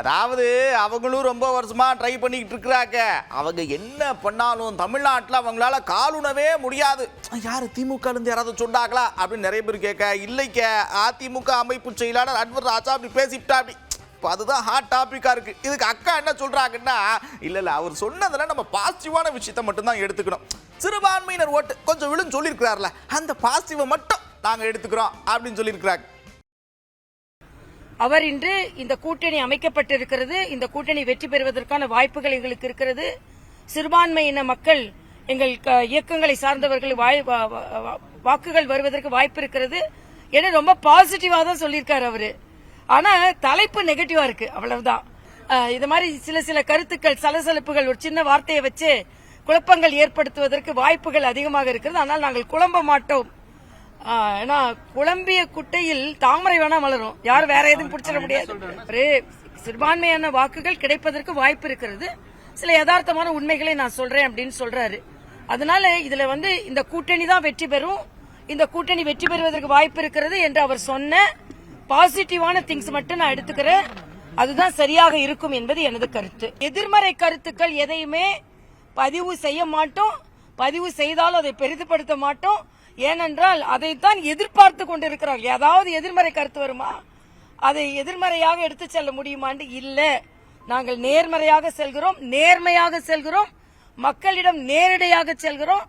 அதாவது அவங்களும் ரொம்ப வருஷமாக ட்ரை பண்ணிக்கிட்டு இருக்கிறாங்க. அவங்க என்ன பண்ணாலும் தமிழ்நாட்டில் அவங்களால காலுணவே முடியாது. யார் திமுகலேருந்து யாராவது சொன்னாங்களா? அப்படின்னு நிறைய பேர் கேட்க இல்லைக்க அதிமுக அமைப்பு செயலாளர் அன்வர் ராஜா அப்படி பேசிவிட்டா அப்படி. இப்போ அதுதான் ஹாட் டாப்பிக்காக இருக்குது இதுக்கு அக்கா என்ன சொல்கிறாங்கன்னா இல்லை இல்லை அவர் சொன்னதில் நம்ம பாசிட்டிவான விஷயத்த மட்டும்தான் எடுத்துக்கணும். சிறுபான்மையினர் ஓட்டு கொஞ்சம் விழுன்னு சொல்லியிருக்கிறார்ல அந்த பாசிட்டிவை மட்டும் நாங்கள் எடுத்துக்கிறோம். அப்படின்னு சொல்லியிருக்கிறாங்க. அவர் இன்று இந்த கூட்டணி அமைக்கப்பட்டிருக்கிறது. இந்த கூட்டணி வெற்றி பெறுவதற்கான வாய்ப்புகள் எங்களுக்கு இருக்கிறது. சிறுபான்மையின மக்கள் எங்கள் க- இயக்கங்களை சார்ந்தவர்கள் வாய்- வா- வா- வாக்குகள் வருவதற்கு வாய்ப்பு இருக்கிறது. என ரொம்ப பாசிட்டிவா தான் சொல்லியிருக்காரு அவரு. ஆனா தலைப்பு நெகட்டிவா இருக்கு. அவ்வளவுதான். இது மாதிரி சில சில கருத்துக்கள் சலசலப்புகள் ஒரு சின்ன வார்த்தையை வச்சு குழப்பங்கள் ஏற்படுத்துவதற்கு வாய்ப்புகள் அதிகமாக இருக்கிறது. ஆனால் நாங்கள் குழம்ப மாட்டோம். ஏன்னா குழம்பிய குட்டையில் தாமரை வேணா மலரும். யாரும் வேற எதுவும் பிடிச்சிட முடியாது. ஒரு சிறுபான்மையான வாக்குகள் கிடைப்பதற்கு வாய்ப்பு இருக்கிறது. சில யதார்த்தமான உண்மைகளை நான் சொல்றேன் அப்படின்னு சொல்றாரு. அதனால இதுல வந்து இந்த கூட்டணி தான் வெற்றி பெறும். இந்த கூட்டணி வெற்றி பெறுவதற்கு வாய்ப்பு இருக்கிறது என்று அவர் சொன்ன பாசிட்டிவான திங்ஸ் மட்டும் நான் எடுத்துக்கிறேன். அதுதான் சரியாக இருக்கும் என்பது எனது கருத்து. எதிர்மறை கருத்துக்கள் எதையுமே பதிவு செய்ய மாட்டோம். பதிவு செய்தாலும் அதை பெரிதுபடுத்த மாட்டோம். ஏனென்றால் அதைத்தான் எதிர்பார்த்து கொண்டிருக்கிறார்கள். ஏதாவது எதிர்மறை கருத்து வருமா? அதை எதிர்மறையாக எடுத்து செல்ல முடியுமான்னு இல்லை. நாங்கள் நேர்மறையாக செல்கிறோம். நேர்மையாக செல்கிறோம். மக்களிடம் நேரடியாக செல்கிறோம்.